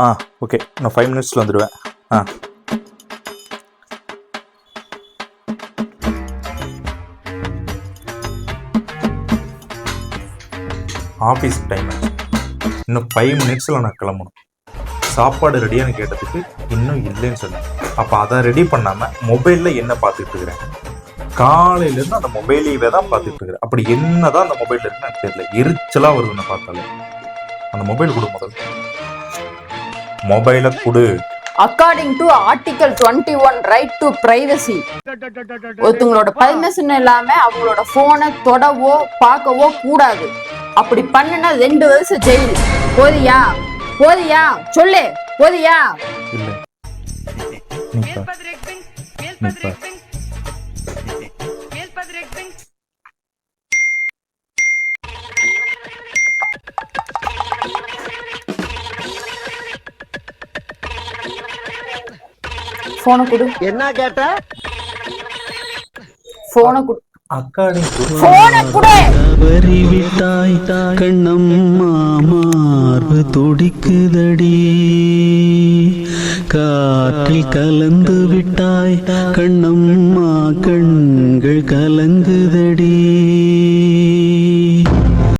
ஆ okay. நான் five மினிட்ஸில் வந்துடுவேன். ஆ. ஆஃபீஸ் டைம் இன்னும் ஃபைவ் மினிட்ஸில் நான் கிளம்பணும். சாப்பாடு ரெடியானு கேட்டதுக்கு இன்னும் இல்லைன்னு சொன்னேன். அப்போ அதை ரெடி பண்ணாமல் மொபைலில் என்ன பார்த்துட்டு இருக்கிறேன்? காலையிலேருந்து அந்த மொபைலையே தான் பார்த்துட்டு இருக்கிறேன். அப்படி என்னதான் அந்த மொபைலில் இருக்குன்னு எனக்கு தெரியல. எரிச்சலாக வருதுன்னு பார்த்தாலே. அந்த மொபைல் கொடு முதல்ல. மொபைலை கொடு. According to article twenty one right to privacy ஒருத்தவங்களோட பர்மிஷன் இல்லாம அவங்களோட போனை தொடவோ பார்க்கவோ கூடாது. அப்படி பண்ணுனா ரெண்டு வருஷம் ஜெயில் போதியா? போதியா? சொல்லு. போதியா? போனை கொடு. என்ன கேட்ட? போனை கொடு. அக்கார்டிங் டு போனை கொடு தவறிவிட்டாய் கண்ணம்மா மார்பு துடிக்குதடி. காற்றில் கலந்து விட்டாய் கண்ணம்மா கண்கள் கலங்கு